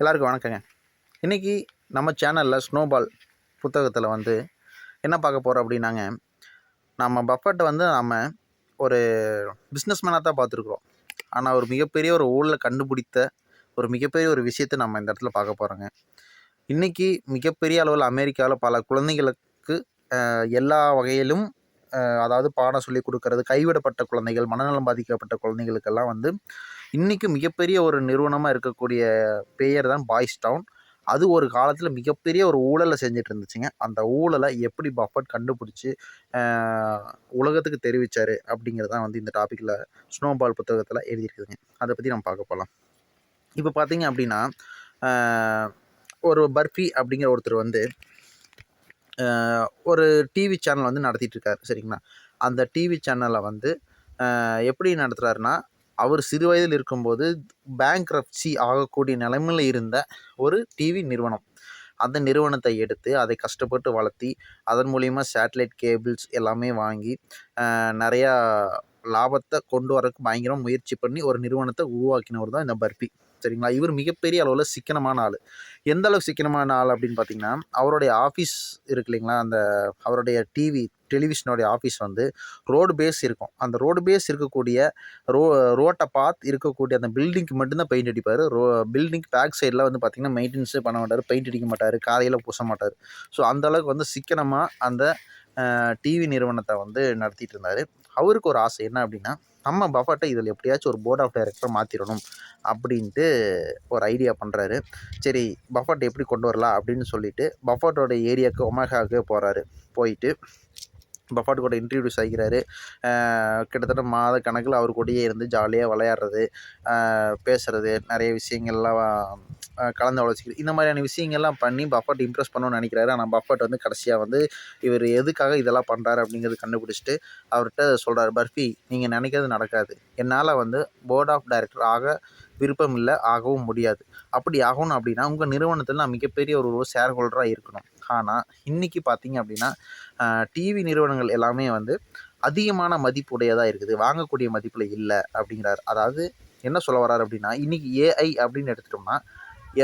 எல்லாருக்கும் வணக்கங்க. இன்றைக்கி நம்ம சேனலில் ஸ்னோபால் புத்தகத்தில் வந்து என்ன பார்க்க போகிறோம் அப்படின்னாங்க நம்ம பஃபட்டை வந்து நம்ம ஒரு பிஸ்னஸ்மேனாக தான் பார்த்துருக்குறோம். ஆனால் ஒரு மிகப்பெரிய ஒரு ஊழலை கண்டுபிடித்த ஒரு மிகப்பெரிய ஒரு விஷயத்தை நம்ம இந்த இடத்துல பார்க்க போகிறோங்க இன்றைக்கி மிகப்பெரிய அளவில் அமெரிக்காவில் பல குழந்தைகளுக்கு எல்லா வகையிலும் அதாவது பாடம் சொல்லி கொடுக்கறது கைவிடப்பட்ட குழந்தைகள் மனநலம் பாதிக்கப்பட்ட குழந்தைகளுக்கெல்லாம் வந்து இன்றைக்கி மிகப்பெரிய ஒரு நிறுவனமாக இருக்கக்கூடிய பெயர் தான் பாய்ஸ் டவுன். அது ஒரு காலத்தில் மிகப்பெரிய ஒரு ஊழலை செஞ்சுட்டு இருந்துச்சுங்க. அந்த ஊழலை எப்படி பஃபட் கண்டுபிடிச்சி உலகத்துக்கு தெரிவித்தார் அப்படிங்கிறது தான் வந்து இந்த டாப்பிக்கில் ஸ்னோபால் புத்தகத்தில் எழுதியிருக்குதுங்க. அதை பற்றி நம்ம பார்க்க போகலாம் இப்போ பார்த்தீங்க அப்படின்னா ஒரு பர்ஃபி அப்படிங்கிற ஒருத்தர் வந்து ஒரு டிவி சேனல் வந்து நடத்திட்டுருக்காரு சரிங்களா? அந்த டிவி சேனலை வந்து எப்படி நடத்துகிறாருன்னா அவர் சிறு வயதில் இருக்கும்போது பேங்க் ஆகக்கூடிய நிலைமையில் இருந்த ஒரு டிவி நிறுவனம். அந்த நிறுவனத்தை எடுத்து அதை கஷ்டப்பட்டு வளர்த்தி அதன் மூலிமா சேட்டலைட் கேபிள்ஸ் எல்லாமே வாங்கி நிறையா லாபத்தை கொண்டு வரக்கு பயங்கரமாக முயற்சி பண்ணி ஒரு நிறுவனத்தை உருவாக்கினவர் தான் இந்த பர்பி. சரிங்களா இவர் மிகப்பெரிய அளவில் சிக்கனமான ஆள். எந்த அளவுக்கு சிக்கனமான ஆள் அப்படின்னு பார்த்தீங்கன்னா அவருடைய ஆஃபீஸ் இருக்கு இல்லைங்களா? அந்த அவருடைய டிவி டெலிவிஷனுடைய ஆஃபீஸ் வந்து ரோடு பேஸ் இருக்கும். அந்த ரோடு பேஸ் இருக்கக்கூடிய ரோ ரோட்டை பார்த்து இருக்கக்கூடிய அந்த பில்டிங்க்கு மட்டும்தான் பெயிண்ட் அடிப்பார். ரோ பில்டிங் பேக் சைடில் வந்து பார்த்திங்கன்னா மெயின்டெனன்ஸே பண்ண மாட்டார் பெயிண்ட் அடிக்க மாட்டார் காலையில் பூச மாட்டார். ஸோ அந்த அளவுக்கு வந்து சிக்கனமாக அந்த டிவி நிறுவனத்தை வந்து நடத்திட்டு இருந்தார். அவருக்கு ஒரு ஆசை என்ன அப்படின்னா நம்ம பஃபட்டை இதில் எப்படியாச்சும் ஒரு போர்ட் ஆஃப் டைரக்டர் மாற்றிடணும் அப்படின்ட்டு ஒரு ஐடியா பண்ணுறாரு சரி பஃபட் எப்படி கொண்டு வரலாம் அப்படின்னு சொல்லிட்டு பஃபட்டோட ஏரியாவுக்கு ஒமேகாவுக்கு போகிறாரு போயிட்டு பஃபாட் கூட இன்ட்ரடியூஸ் ஆகிக்கிறாரு கிட்டத்தட்ட மாத கணக்கில் அவர் கூடயே இருந்து ஜாலியாக விளையாடுறது பேசுகிறது பேசுறது நிறைய விஷயங்கள்லாம் கலந்து ஆலோசிக்கிறது. இந்த மாதிரியான விஷயங்கள்லாம் பண்ணி பஃபட் இம்ப்ரெஸ் பண்ணணும்னு நினைக்கிறாரு. ஆனால் பஃபட் வந்து கடைசியாக வந்து இவர் எதுக்காக இதெல்லாம் பண்ணுறாரு அப்படிங்கிறது கண்டுபிடிச்சிட்டு அவர்கிட்ட சொல்கிறாரு பர்ஃபி நீங்கள் நினைக்கிறது நடக்காது. என்னால் வந்து போர்ட் ஆஃப் டைரக்டர் ஆக விருப்பம் இல்லை ஆகவும் முடியாது. அப்படி ஆகணும் அப்படின்னா உங்கள் நிறுவனத்தில் நான் மிகப்பெரிய ஒரு ஷேர் ஹோல்டராக இருக்கணும். ஆனால் இன்றைக்கி பார்த்தீங்க அப்படின்னா டிவி நிறுவனங்கள் எல்லாமே வந்து அதிகமான மதிப்புடையதாக இருக்குது. வாங்கக்கூடிய மதிப்பில் இல்லை அப்படிங்கிறார். அதாவது என்ன சொல்ல வர்றாரு அப்படின்னா இன்றைக்கி ஏஐ அப்படின்னு எடுத்துட்டோம்னா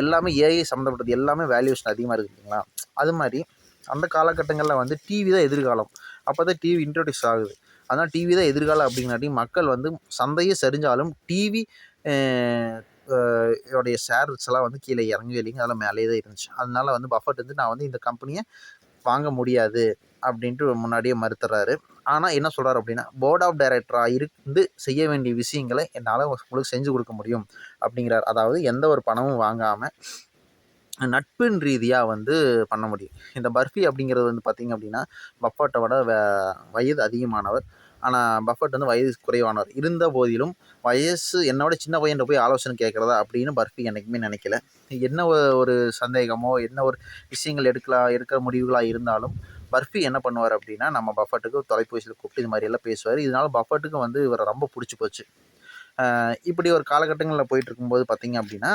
எல்லாமே ஏஐ சம்மந்தப்பட்டது எல்லாமே வேல்யூஷன் அதிகமாக இருக்குது இல்லைங்களா? அது மாதிரி அந்த காலகட்டங்களில் வந்து டிவி தான் எதிர்காலம். அப்போ தான் டிவி இன்ட்ரடியூஸ் ஆகுது. அதனால் டிவி தான் எதிர்காலம் அப்படிங்காட்டி மக்கள் வந்து சந்தையே சரிஞ்சாலும் டிவி இதோடைய ஷேர்ஸ் எல்லாம் வந்து கீழே இறங்கவே இல்லைங்க அதெல்லாம் மேலேயே தான் இருந்துச்சு. அதனால வந்து பஃபட் வந்து நான் வந்து இந்த கம்பெனியை வாங்க முடியாது அப்படின்ட்டு முன்னாடியே மறுத்துறாரு. ஆனால் என்ன சொல்கிறார் அப்படின்னா போர்ட் ஆஃப் டைரக்டராக இருந்து செய்ய வேண்டிய விஷயங்களை என்னால் உங்களுக்கு செஞ்சு கொடுக்க முடியும் அப்படிங்கிறார். அதாவது எந்த ஒரு பணமும் வாங்காமல் நட்பின் ரீதியாக வந்து பண்ண முடியும். இந்த பர்ஃபி அப்படிங்கிறது வந்து பார்த்திங்க அப்படின்னா பஃபட்டை விட வயது அதிகமானவர். ஆனால் பஃபட் வந்து வயது குறைவானவர். இருந்த போதிலும் வயசு என்னோட சின்ன பையன்கிட்ட போய் ஆலோசனை கேட்குறதா அப்படின்னு பர்ஃபி என்றைக்குமே நினைக்கல. என்ன ஒரு சந்தேகமோ என்ன ஒரு விஷயங்கள் எடுக்கலாம் எடுக்கிற முடிவுகளாக இருந்தாலும் பர்ஃபி என்ன பண்ணுவார் அப்படின்னா நம்ம பஃபட்டுக்கு தொலைபேசியில் கூப்பிட்டு இது மாதிரி எல்லாம் பேசுவார். இதனால பஃபட்டுக்கு வந்து இவரை ரொம்ப பிடிச்சி போச்சு. இப்படி ஒரு காலகட்டங்களில் போயிட்டு இருக்கும்போது பார்த்தீங்க அப்படின்னா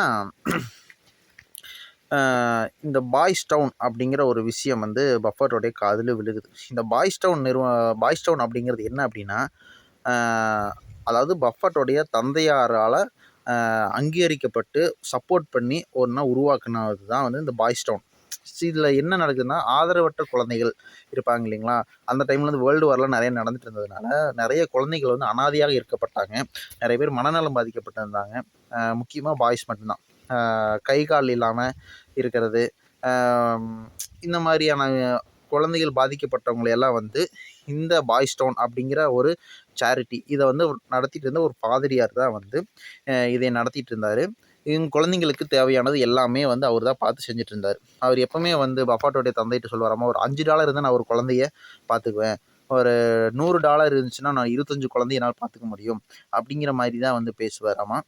இந்த பாய்ஸ் டவுன் அப்படிங்கிற ஒரு விஷயம் வந்து பஃபட்டோடைய காதில் விழுகுது. இந்த பாய்ஸ் டவுன் நிறுவ பாய்ஸ் டவுன் அப்படிங்கிறது என்ன அப்படின்னா அதாவது பஃபட்டோடைய தந்தையாரால் அங்கீகரிக்கப்பட்டு சப்போர்ட் பண்ணி ஒன்றா உருவாக்குனது தான் வந்து இந்த பாய்ஸ் டவுன். இதில் என்ன நடக்குதுன்னா ஆதரவற்ற குழந்தைகள் இருப்பாங்க இல்லைங்களா? அந்த டைமில் வந்து வேர்ல்டு வார்லாம் நிறைய நடந்துட்டு இருந்ததுனால நிறைய குழந்தைகள் வந்து அனாதையாக இருக்கப்பட்டாங்க. நிறைய பேர் மனநலம் பாதிக்கப்பட்டிருந்தாங்க. முக்கியமாக பாய்ஸ் மட்டும்தான். கை கால் இல்லாமல் இருக்கிறது. இந்த மாதிரியான குழந்தைகள் பாதிக்கப்பட்டவங்களை எல்லாம் வந்து இந்த பாய்ஸ் டவுன் அப்படிங்கிற ஒரு சேரிட்டி இதை வந்து நடத்திட்டு இருந்த ஒரு பாதிரியார் தான் வந்து இதை நடத்திட்டு இருந்தார். இவங்க குழந்தைங்களுக்கு தேவையானது எல்லாமே வந்து அவர் தான் பார்த்து செஞ்சுட்டு இருந்தார். அவர் எப்போவுமே வந்து பஃபாட்டோடைய தந்தைகிட்ட சொல்லுவாராமா ஒரு அஞ்சு டாலர் இருந்தால் நான் ஒரு குழந்தைய பார்த்துக்குவேன். ஒரு நூறு டாலர் இருந்துச்சுன்னா நான் இருபத்தஞ்சு குழந்தைய என்னால் பார்த்துக்க முடியும். அப்படிங்கிற மாதிரி தான் வந்து பேசுவாராமா.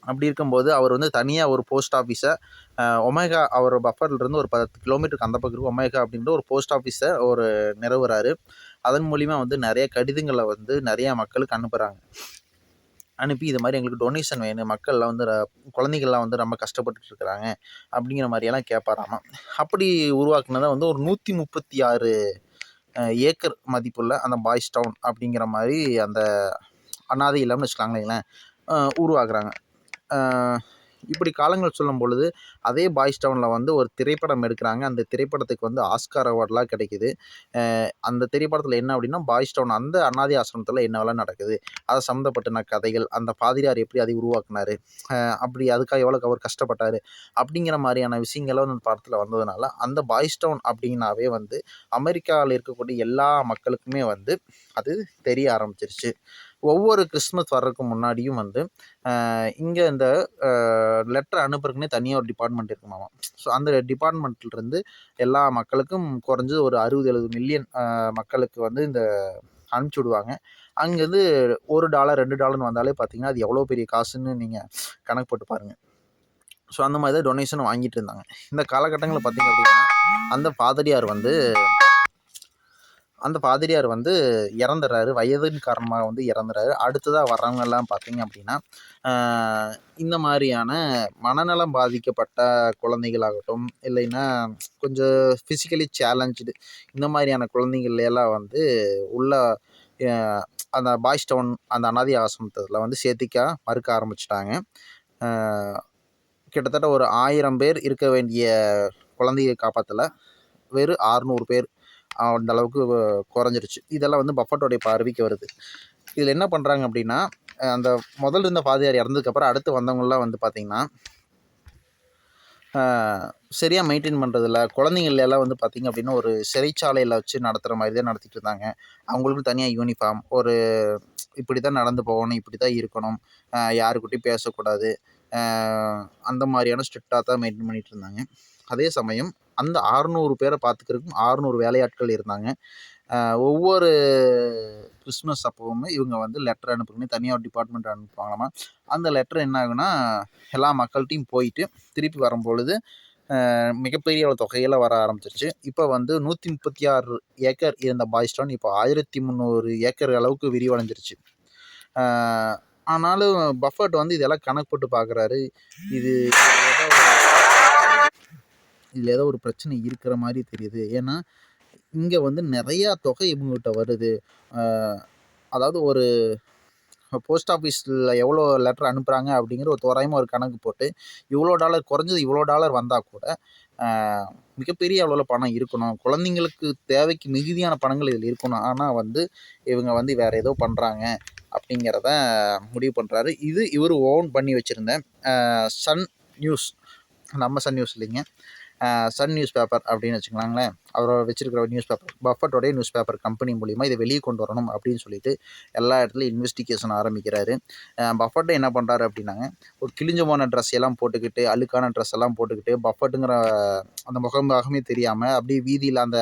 அப்படி இருக்கும்போது அவர் வந்து தனியாக ஒரு போஸ்ட் ஆஃபீஸை ஒமேகா அவர் பஃபர்லேருந்து ஒரு பத்து கிலோமீட்டருக்கு அந்த பக்கம் இருக்கு ஒமேகா அப்படின்ற ஒரு போஸ்ட் ஆஃபீஸை ஒரு நிறுவுறாரு. அதன் மூலிமா வந்து நிறைய கடிதங்களை வந்து நிறையா மக்களுக்கு அனுப்புகிறாங்க அனுப்பி இது மாதிரி எங்களுக்கு டொனேஷன் வேணும். மக்கள்லாம் வந்து குழந்தைகள்லாம் வந்து ரொம்ப கஷ்டப்பட்டுட்டு இருக்கிறாங்க அப்படிங்கிற மாதிரியெல்லாம் கேட்பாராமா அப்படி உருவாக்குனதை வந்து ஒரு நூற்றி முப்பத்தி ஆறு ஏக்கர் மதிப்புள்ள அந்த பாய்ஸ் டவுன் அப்படிங்கிற மாதிரி அந்த அனாதை இல்லம்னு வச்சுக்கலாங்களேங்களேன் அஹ் உருவாக்குறாங்க. இப்படி காலங்கள் சொல்லும் பொழுது அதே பாய்ஸ் டவுனில் வந்து ஒரு திரைப்படம் எடுக்கிறாங்க. அந்த திரைப்படத்துக்கு வந்து ஆஸ்கார் அவார்ட்லாம் கிடைக்குது. அந்த திரைப்படத்தில் என்ன அப்படின்னா பாய்ஸ் டவுன் அந்த அனாதை ஆசிரமத்தில் என்னவெல்லாம் நடக்குது? அதை சம்மந்தப்பட்ட கதைகள் அந்த பாதிரியார் எப்படி அதை உருவாக்குனாரு? அப்படி அதுக்காக எவ்வளோ அவர் கஷ்டப்பட்டார்? அப்படிங்கிற மாதிரியான விஷயங்களும் அந்த படத்தில் வந்ததுனால அந்த பாய்ஸ் டவுன் அப்படின்னாவே வந்து அமெரிக்காவில் இருக்கக்கூடிய எல்லா மக்களுக்குமே வந்து அது தெரிய ஆரம்பிச்சிருச்சு. ஒவ்வொரு கிறிஸ்மஸ் வர்றதுக்கு முன்னாடியும் வந்து இங்கே இந்த லெட்டர் அனுப்புறதுக்குன்னே தனியாக ஒரு டிபார்ட்மெண்ட் இருக்குமாமா. ஸோ அந்த டிபார்ட்மெண்ட்லேருந்து எல்லா மக்களுக்கும் குறைஞ்சது ஒரு அறுபது எழுபது மில்லியன் மக்களுக்கு வந்து இந்த அனுப்பிச்சி விடுவாங்க அங்கேருந்து ஒரு டாலர் ரெண்டு டாலர்னு வந்தாலே பார்த்தீங்கன்னா அது எவ்வளோ பெரிய காசுன்னு நீங்கள் கணக்கு போட்டு பாருங்கள் ஸோ அந்த மாதிரி தான் டொனேஷன் வாங்கிட்டு இருந்தாங்க. இந்த காலகட்டங்களில் பார்த்தீங்க அப்படின்னா அந்த பாதிரியார் வந்து அந்த பாதிரியார் வந்து இறந்துடுறாரு வயதின் காரணமாக வந்து இறந்துறாரு. அடுத்ததாக வர்றவங்க எல்லாம் பார்த்தீங்க அப்படின்னா இந்த மாதிரியான மனநலம் பாதிக்கப்பட்ட குழந்தைகளாகட்டும் இல்லைன்னா கொஞ்சம் ஃபிசிக்கலி சேலஞ்சு இந்த மாதிரியான குழந்தைகள் எல்லாம் வந்து உள்ள அந்த பாய்ஸ் டவுன் அந்த அனாதி ஆசிரமத்தில் வந்து சேர்த்திக்க மறுக்க ஆரம்பிச்சிட்டாங்க. கிட்டத்தட்ட ஒரு ஆயிரம் பேர் இருக்க வேண்டிய குழந்தைய காப்பாற்றல வெறும் ஆறுநூறு பேர். அந்த அளவுக்கு குறைஞ்சிருச்சு. இதெல்லாம் வந்து பஃபட்டோடைய பார்வைக்கு வருது. இதில் என்ன பண்ணுறாங்க அப்படின்னா அந்த முதல்ல இருந்த பாதியார் இறந்ததுக்கப்புறம் அடுத்து வந்தவங்களாம் வந்து பார்த்திங்கன்னா சரியாக மெயின்டைன் பண்ணுறதில்ல குழந்தைங்கள எல்லாம் வந்து பார்த்திங்க அப்படின்னா ஒரு சிறைச்சாலையில் வச்சு நடத்துகிற மாதிரி தான் நடத்திட்டு இருந்தாங்க. அவங்களுக்கும் தனியாக யூனிஃபார்ம் ஒரு இப்படி தான் நடந்து போகணும் இப்படி தான் இருக்கணும். யாருக்கிட்டையும் பேசக்கூடாது. அந்த மாதிரியான ஸ்ட்ரிக்டாக தான் மெயின்டைன் பண்ணிகிட்டு இருந்தாங்க. அதே சமயம் அந்த அறுநூறு பேரை பார்த்துக்கிறதுக்கும் அறுநூறு வேலையாட்கள் இருந்தாங்க. ஒவ்வொரு கிறிஸ்மஸ் அப்போவுமே இவங்க வந்து லெட்டர் அனுப்புறதுன்னு தனியாக ஒரு டிபார்ட்மெண்ட் அனுப்புவாங்களாமா? அந்த லெட்டர் என்ன ஆகுனா எல்லா மக்கள்கிட்டையும் போயிட்டு திருப்பி வரும்பொழுது மிகப்பெரிய அளவு தொகையெல்லாம் வர ஆரம்பிச்சிருச்சு. இப்போ வந்து நூற்றி முப்பத்தி ஆறு ஏக்கர் இருந்த பாய்ஸ்டான் இப்போ ஆயிரத்தி முந்நூறு ஏக்கர் அளவுக்கு விரிவடைஞ்சிருச்சு. ஆனாலும் பஃபர்ட் வந்து இதெல்லாம் கணக்கு போட்டு பார்க்குறாரு இது ஏதோ இதில் ஏதோ ஒரு பிரச்சனை இருக்கிற மாதிரி தெரியுது. ஏன்னா இங்கே வந்து நிறையா தொகை இவங்ககிட்ட வருது. அதாவது ஒரு போஸ்ட் ஆஃபீஸில் எவ்வளோ லெட்டர் அனுப்புகிறாங்க அப்படிங்கிற ஒரு தோராயமாக ஒரு கணக்கு போட்டு இவ்வளோ டாலர் குறைஞ்சது இவ்வளோ டாலர் வந்தால் கூட மிகப்பெரிய அளவில் பணம் இருக்கணும். குழந்தைங்களுக்கு தேவைக்கு மிகுதியான பணங்கள் இதில் இருக்கணும். ஆனால் வந்து இவங்க வந்து வேறு ஏதோ பண்ணுறாங்க அப்படிங்கிறத முடிவு பண்ணுறாரு இது இவர் ஓன் பண்ணி வச்சுருந்தேன் சன் நியூஸ். நம்ம சன் நியூஸ் இல்லைங்க. சன் நியூஸ் பேப்பர் அப்படின்னு வச்சுக்கலாங்களேன். அவர் வச்சிருக்கிற நியூஸ் பேப்பர் பஃபட்டோடைய நியூஸ் பேப்பர் கம்பெனி மூலிமா இதை வெளியே கொண்டு வரணும் அப்படின்னு சொல்லிட்டு எல்லா இடத்துலையும் இன்வெஸ்டிகேஷன் ஆரம்பிக்கிறாரு. பஃபட்டை என்ன பண்ணுறாரு அப்படின்னாங்க ஒரு கிழிஞ்ச போன ட்ரெஸ் எல்லாம் போட்டுக்கிட்டு அழுக்கான ட்ரெஸ் எல்லாம் போட்டுக்கிட்டு பஃபட்டுங்கிற அந்த முகமாகவே தெரியாமல் அப்படியே வீதியில் அந்த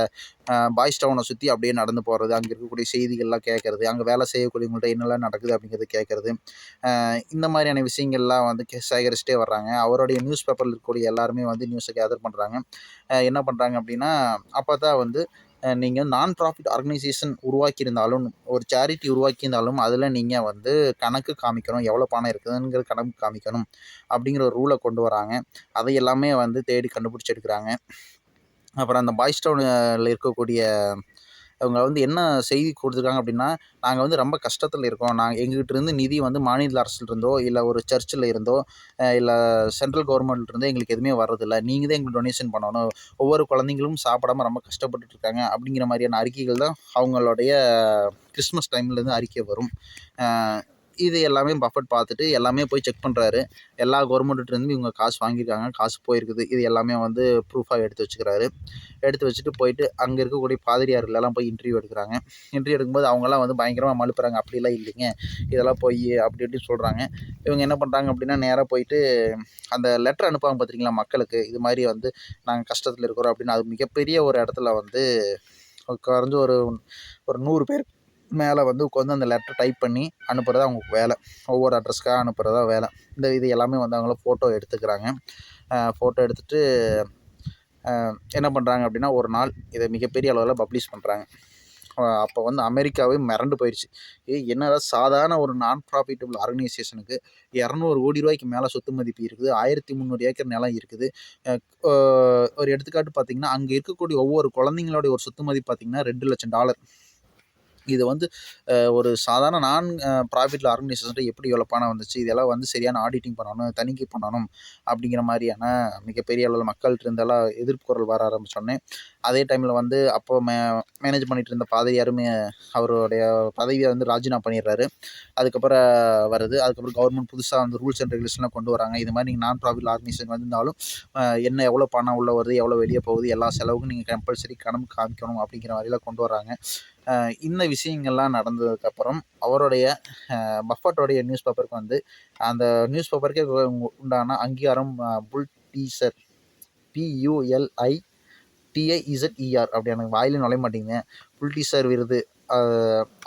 பாய்ஸ் டவுனை சுற்றி அப்படியே நடந்து போகிறது அங்கே இருக்கக்கூடிய செய்திகள்லாம் கேட்குறது அங்கே வேலை செய்யக்கூடியவங்கள்ட்ட என்னெல்லாம் நடக்குது அப்படிங்கிறது கேட்குறது இந்த மாதிரியான விஷயங்கள்லாம் வந்து சேகரிச்சுட்டே வர்றாங்க. அவருடைய நியூஸ் பேப்பரில் இருக்கக்கூடிய எல்லாருமே வந்து நியூஸை கேதர் பண்ணுறாங்க என்ன பண்ணுறாங்க அப்படின்னா அப்போ தான் வந்து நீங்கள் நான் ப்ராஃபிட் ஆர்கனைசேஷன் உருவாக்கியிருந்தாலும் ஒரு சேரிட்டி உருவாக்கியிருந்தாலும் அதில் நீங்கள் வந்து கணக்கு காமிக்கணும் எவ்வளோ பணம் இருக்குதுங்கிற கணக்கு காமிக்கணும் அப்படிங்கிற ஒரு ரூலை கொண்டு வராங்க. அதை எல்லாமே வந்து தேடி கண்டுபிடிச்சி எடுக்கிறாங்க. அப்புறம் அந்த பாய்ஸ் டவுனில் இருக்கக்கூடிய அவங்க வந்து என்ன செய்தி கொடுத்துருக்காங்க அப்படின்னா நாங்கள் வந்து ரொம்ப கஷ்டத்தில் இருக்கோம். நாங்கள் எங்ககிட்ட இருந்து நிதி வந்து மாநில அரசுலேருந்தோ இல்லை ஒரு சர்ச்சில் இருந்தோ இல்லை சென்ட்ரல் கவர்மெண்ட்லேருந்தோ எங்களுக்கு எதுவுமே வர்றதில்லை. நீங்கள் தான் எங்களுக்கு டொனேஷன் பண்ணணும். ஒவ்வொரு குழந்தைங்களும் சாப்பிடாம ரொம்ப கஷ்டப்பட்டுட்ருக்காங்க அப்படிங்கிற மாதிரியான அறிக்கைகள் தான் அவங்களுடைய கிறிஸ்மஸ் டைம்லேருந்து அறிக்கை வரும். இது எல்லாமே பஃபட் பார்த்துட்டு எல்லாமே போய் செக் பண்ணுறாரு எல்லா கவர்மெண்ட்லேருந்து இவங்க காசு வாங்கியிருக்காங்க காசு போயிருக்குது. இது எல்லாமே வந்து ப்ரூஃபாக எடுத்து வச்சுக்கிறாரு. எடுத்து வச்சுட்டு போயிட்டு அங்கே இருக்கக்கூடிய பாதிரியார்களெல்லாம் போய் இன்டர்வியூ எடுக்கிறாங்க. இன்டர்வியூ எடுக்கும்போது அவங்கெல்லாம் வந்து பயங்கரமாக மழுப்புறாங்க. அப்படிலாம் இல்லைங்க. இதெல்லாம் போய் அப்படி இப்படி சொல்கிறாங்க இவங்க என்ன பண்ணுறாங்க அப்படின்னா நேராக போயிட்டு அந்த லெட்டர் அனுப்புவாங்க பார்த்துருக்கீங்களா மக்களுக்கு? இது மாதிரி வந்து நாங்கள் கஷ்டத்தில் இருக்கிறோம் அப்படின்னு. அது மிகப்பெரிய ஒரு இடத்துல வந்து குறைஞ்ச ஒரு ஒரு நூறு பேர் மேலே வந்து உட்காந்து அந்த லெட்டர் டைப் பண்ணி அனுப்புறது அவங்க வேலை. ஒவ்வொரு அட்ரஸ்க்காக அனுப்புகிறதா வேலை. இந்த இது எல்லாமே வந்து அவங்கள ஃபோட்டோ எடுத்துக்கிறாங்க. ஃபோட்டோ எடுத்துகிட்டு என்ன பண்ணுறாங்க அப்படின்னா ஒரு நாள் இதை மிகப்பெரிய அளவில் பப்ளிஷ் பண்ணுறாங்க அப்போ வந்து அமெரிக்காவே மிரண்டு போயிடுச்சு ஏ என்னடா சாதாரண ஒரு நான் ப்ராஃபிட்டபிள் ஆர்கனைசேஷனுக்கு இரநூறு கோடி ரூபாய்க்கு மேலே சொத்து மதிப்பு இருக்குது. ஆயிரத்தி முந்நூறு ஏக்கர் நிலம் இருக்குது. ஒரு எடுத்துக்காட்டு பார்த்தீங்கன்னா அங்கே இருக்கக்கூடிய ஒவ்வொரு குழந்தைங்களுடைய ஒரு சொத்து மதிப்பு பார்த்தீங்கன்னா ரெண்டு லட்சம் டாலர். இது வந்து ஒரு சாதாரண நான் ப்ராஃபிட்டில் ஆர்கனைசேஷன்ட்டு எப்படி இவ்வளோ பணம் வந்துச்சு இதெல்லாம் வந்து சரியான ஆடிட்டிங் பண்ணணும் தணிக்கை பண்ணணும் அப்படிங்கிற மாதிரியான மிகப்பெரிய அளவில் மக்கள்கிட்ட இருந்தெல்லாம் எதிர்ப்பு குரல் வர ஆரம்பிச்சோடனே அதே டைமில் வந்து அப்போ மே மேனேஜ் பண்ணிகிட்டு இருந்த பாதிரியாருமே அவருடைய பதவியை வந்து ராஜினாமா பண்ணிடுறாரு. அதுக்கப்புறம் வருது. அதுக்கப்புறம் கவர்மெண்ட் புதுசாக வந்து ரூல்ஸ் அண்ட் ரெகுலேஷன்லாம் கொண்டு வராங்க. இது மாதிரி நீங்கள் நான் ப்ராஃபிட் ஆர்கனைசேஷன் வந்திருந்தாலும் என்ன எவ்வளோ பணம் உள்ள வருது எவ்வளோ வெளியே போகுது எல்லா செலவுக்கும் நீங்கள் கம்பல்சரி கணக்கு காமிக்கணும் அப்படிங்கிற மாதிரிலாம் கொண்டு வராங்க. இந்த விஷயங்கள்லாம் நடந்ததுக்கப்புறம் அவருடைய பஃபட்டோடைய நியூஸ் பேப்பருக்கு வந்து அந்த நியூஸ் பேப்பருக்கே உண்டான அங்கீகாரம் புல் டீசர் பியூஎல்ஐ டிஐஇசட்இஆர் அப்படி எனக்கு வாயில நுழைய மாட்டேங்குது. புல் டீசர் விருது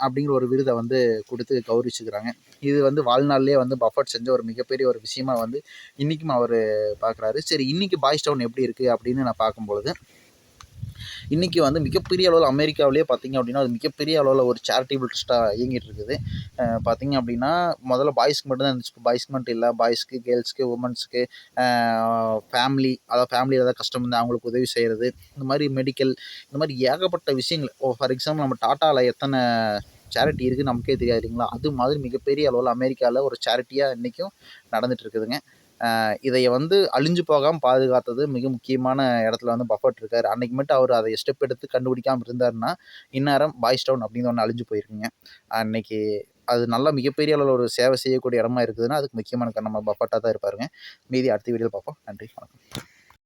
அப்படிங்கிற ஒரு விருதை வந்து கொடுத்து கௌரவிச்சுக்கிறாங்க. இது வந்து வாழ்நாள்லேயே வந்து பஃபட் செஞ்ச ஒரு மிகப்பெரிய ஒரு விஷயமா வந்து இன்றைக்கும் அவர் பார்க்குறாரு சரி இன்றைக்கி பாய்ஸ் டவுன் எப்படி இருக்குது அப்படின்னு நான் பார்க்கும்பொழுது இன்றைக்கி வந்து மிகப்பெரிய அளவில் அமெரிக்காவிலேயே பார்த்தீங்க அப்படின்னா அது மிகப்பெரிய அளவில் ஒரு சேரிட்டபிள் ட்ரஸ்ட்டாக இயங்கிட்டு இருக்குது. பார்த்திங்க அப்படின்னா முதல்ல பாய்ஸ்க்கு மட்டும்தான் இருந்துச்சு. பாய்ஸ்க்கு மட்டும் இல்லை பாய்ஸ்க்கு கேர்ள்ஸ்க்கு உமன்ஸ்க்கு ஃபேமிலி அதாவது ஃபேமிலியில் ஏதாவது கஷ்டம் இருந்தால் அவங்களுக்கு உதவி செய்கிறது இந்த மாதிரி மெடிக்கல் இந்த மாதிரி ஏகப்பட்ட விஷயங்கள். ஓ ஃபார் எக்ஸாம்பிள் நம்ம டாட்டாவில் எத்தனை சேரிட்டி இருக்குது நமக்கே தெரியாது இல்லைங்களா? அது மாதிரி மிகப்பெரிய அளவில் அமெரிக்காவில் ஒரு சேரிட்டியாக இன்றைக்கும் நடந்துகிட்டு இருக்குதுங்க. அஹ் இதை வந்து அழிஞ்சு போகாமல் பாதுகாத்தது மிக முக்கியமான இடத்துல வந்து பஃபட் இருக்கார். அன்னைக்கு மட்டும் அவர் அதை ஸ்டெப் எடுத்து கண்டுபிடிக்காமல் இருந்தாருன்னா இந்நேரம் பாய்ஸ் டவுன் அப்படிங்கிற ஒன்று அழிஞ்சு போயிருக்குங்க. அன்னைக்கு அது நல்லா மிகப்பெரிய அளவில் ஒரு சேவை செய்யக்கூடிய இடமா இருக்குதுன்னா அதுக்கு முக்கியமான நம்ம பஃபட்டாக தான் இருப்பாருங்க. மீதி அடுத்த வீடியோவில் பார்ப்போம். நன்றி வணக்கம்.